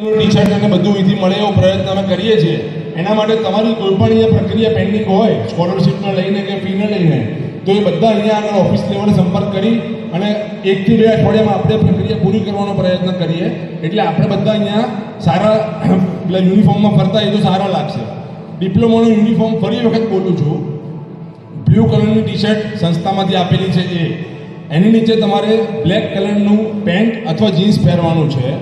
T shirt અને બધું અહીંથી મળે એવો પ્રયત્ન અમે કરીએ છીએ. એના માટે તમારી કોઈ પણ અહીંયા પ્રક્રિયા પેન્ડિંગ હોય સ્કોલરશીપને લઈને કે ફીને લઈને, તો એ બધા અહીંયા આગળ ઓફિસ લેવલે સંપર્ક કરી અને એકથી બે અઠવાડિયામાં આપણે પ્રક્રિયા પૂરી કરવાનો પ્રયત્ન કરીએ. એટલે આપણે બધા અહીંયા સારા, પેલા યુનિફોર્મમાં ફરતા એ તો સારા લાગશે. ડિપ્લોમાનું યુનિફોર્મ ફરી વખત બોલું છું. બ્લુ કલરની ટી શર્ટ સંસ્થામાંથી આપેલી છે એ. એની નીચે તમારે બ્લેક કલરનું પેન્ટ અથવા જીન્સ પહેરવાનું છે.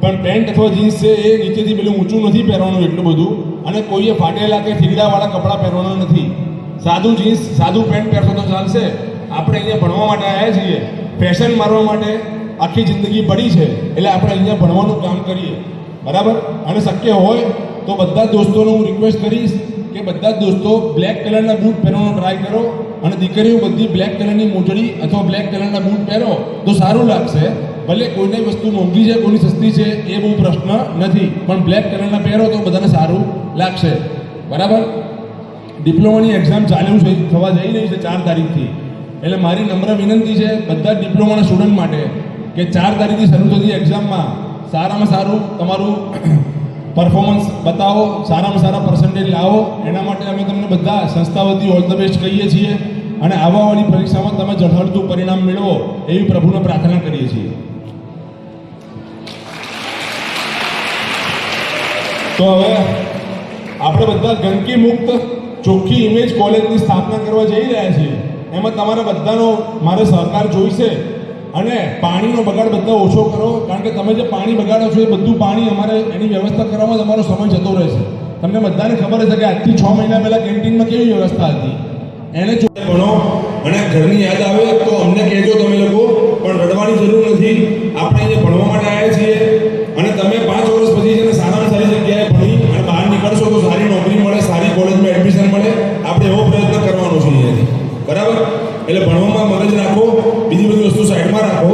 પણ પેન્ટ અથવા જીન્સ છે એ નીચેથી પેલું ઊંચું નથી પહેરવાનું એટલું બધું. અને કોઈએ ફાટેલા કે થીગડાવાળા કપડાં પહેરવાના નથી. સાદું જીન્સ, સાદું પેન્ટ પહેરશો તો ચાલશે. આપણે અહીંયા ભણવા માટે આવ્યા છીએ. ફેશન મારવા માટે આખી જિંદગી પડી છે. એટલે આપણે અહીંયા ભણવાનું કામ કરીએ. બરાબર? અને શક્ય હોય તો બધા જ દોસ્તોને હું રિક્વેસ્ટ કરીશ કે બધા જ દોસ્તો બ્લેક કલરના બૂટ પહેરવાનો ટ્રાય કરો. અને દીકરીઓ બધી બ્લેક કલરની મોજડી અથવા બ્લેક કલરના બૂટ પહેરો તો સારું લાગશે. ભલે કોઈને વસ્તુ મોંઘી છે કોની સસ્તી છે, એ બહુ પ્રશ્ન નથી. પણ બ્લેક કલરના પહેરો તો બધાને સારું લાગશે. બરાબર? ડિપ્લોમાની એક્ઝામ ચાલુ છે, થવા જઈ રહી છે ચાર તારીખથી. એટલે મારી નમ્ર વિનંતી છે બધા ડિપ્લોમાના સ્ટુડન્ટ માટે કે ચાર તારીખથી શરૂ થતી એક્ઝામમાં સારામાં સારું તમારું પરફોર્મન્સ બતાવો, સારામાં સારા પર્સન્ટેજ લાવો. એના માટે અમે તમને બધા સંસ્થા વતી ઓલ ધ બેસ્ટ કહીએ છીએ. અને આવવાવાળી પરીક્ષામાં તમે ઝળહળતું પરિણામ મેળવો એવી પ્રભુને પ્રાર્થના કરીએ છીએ. તો હવે આપણે બધા ગંદકી મુક્ત ચોખ્ખી ઇમેજ કોલેજની સ્થાપના કરવા જઈ રહ્યા છીએ. એમાં તમારા બધાનો, મારે સહકાર જોઈશે. અને પાણીનો બગાડ બધા ઓછો કરો, કારણ કે તમે જે પાણી બગાડો છો એ બધું પાણી અમારે એની વ્યવસ્થા કરવામાં તમારો સમય જતો રહેશે. તમને બધાને ખબર હશે કે આજથી છ મહિના પહેલા કેન્ટીનમાં કેવી વ્યવસ્થા હતી. એને જો ભણો અને ઘરની યાદ આવે તો અમને કહેજો તમે લોકો. એટલે ભણવામાં મગજ રાખો બીજી બધી વસ્તુ સાઈડમાં રાખો